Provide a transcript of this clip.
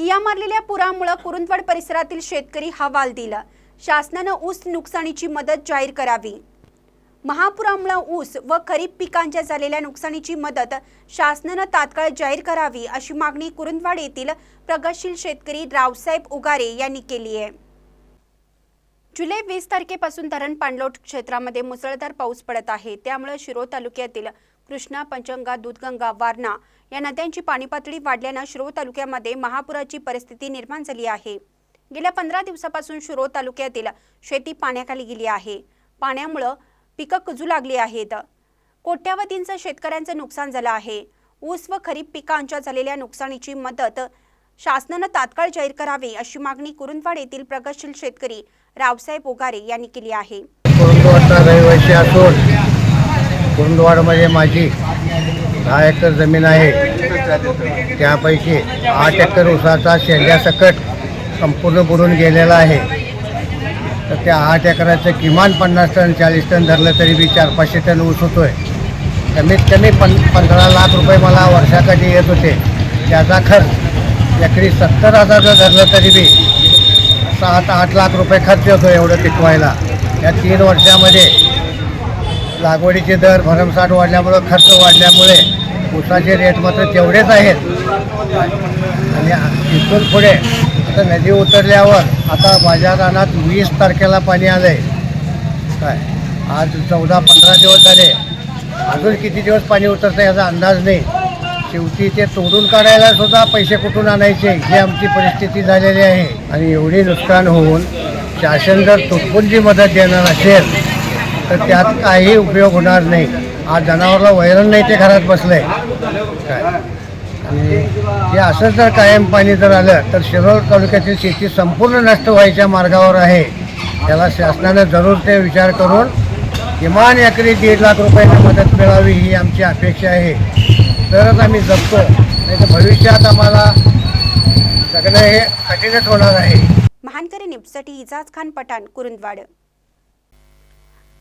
ठिय्या मारलेल्या पुरामुळे कुरुंदवाड परिसरातील शेतकरी हवाल दिला. शासनानं ऊस नुकसानीची मदत जाहीर करावी. महापुरामुळे ऊस व खरीप पिकांच्या झालेल्या नुकसानीची मदत शासनानं तात्काळ जाहीर करावी अशी मागणी कुरुंदवाड येथील प्रगतशील शेतकरी रावसाहेब उगारे यांनी केली आहे. जुलै वीस तारखेपासून धरण पाणलोट क्षेत्रामध्ये मुसळधार पाऊस पडत आहे. त्यामुळे शिरोळ तालुक्यातील कृष्णा पंचगंगा दूधगंगा वारणा या नद्यांची पाणी पातळी वाढल्यानं शिरोळ तालुक्यामध्ये महापुराची परिस्थिती निर्माण झाली आहे. गेल्या पंधरा दिवसापासून शिरोळ तालुक्यातील शेती पाण्याखाली गेली आहे. पाण्यामुळं पिकं कुजू लागली आहेत. कोट्यावधींचं शेतकऱ्यांचं नुकसान झालं आहे. ऊस व खरीप पिकांच्या झालेल्या नुकसानीची मदत शासनानं तात्काळ जाहीर करावी अशी मागणी कुरुंदवाड येथील प्रगतशील शेतकरी रावसाहेब ओगारे यांनी केली आहे. कुरुंदवाडचा रहिवासी असून कुरुंदवाडमध्ये माझी दहा एकर जमीन आहे. त्यापैकी आठ एकर ऊसाचा शेंड्यासकट संपूर्ण बुडून गेलेला आहे. तर त्या आठ एकराचं किमान पन्नास टन चाळीस टन धरलं तरी बी चार पाचशे टन ऊस होतो आहे कमीत कमी पं पंधरा लाख रुपये मला वर्षाकाठी येत होते. त्याचा खर्च एकरी सत्तर हजार जर धरलं तरी बी सहा ते आठ लाख रुपये खर्च होतो एवढं पिकवायला. या तीन वर्षामध्ये लागवडीचे दर भरमसाठ वाढल्यामुळं खर्च वाढल्यामुळे ऊसाचे रेट मात्र तेवढेच आहेत. आणि इथून पुढे आता नदी उतरल्यावर आता माझ्या रानात वीस तारखेला पाणी आलं आहे काय? आज चौदा पंधरा दिवस झाले. अजून किती दिवस पाणी उतरतं याचा अंदाज नाही. शेवटी ते तोडून काढायला सुद्धा पैसे कुठून आणायचे? ही आमची परिस्थिती झालेली आहे. आणि एवढी नुकसान होऊन शासन जर तुटपुंची मदत देणार असेल तर त्यात काही उपयोग होणार नाही. आज जनावरला वैरण नाही ते घरात आहे काय? आणि हे असं जर कायम पाणी जर आलं तर शिरोळ तालुक्यातील शेती संपूर्ण नष्ट व्हायच्या मार्गावर आहे. त्याला शासनानं जरूर ते विचार करून किमान एकरी दीड लाख रुपयांची मदत मिळावी ही आमची अपेक्षा आहे. तरच आम्ही जगतो. नाही तर भविष्यात आम्हाला जगणं हे कठीणच होणार आहे. महानकरी न्यूजसाठी इजाज खान पठाण कुरुंदवाड.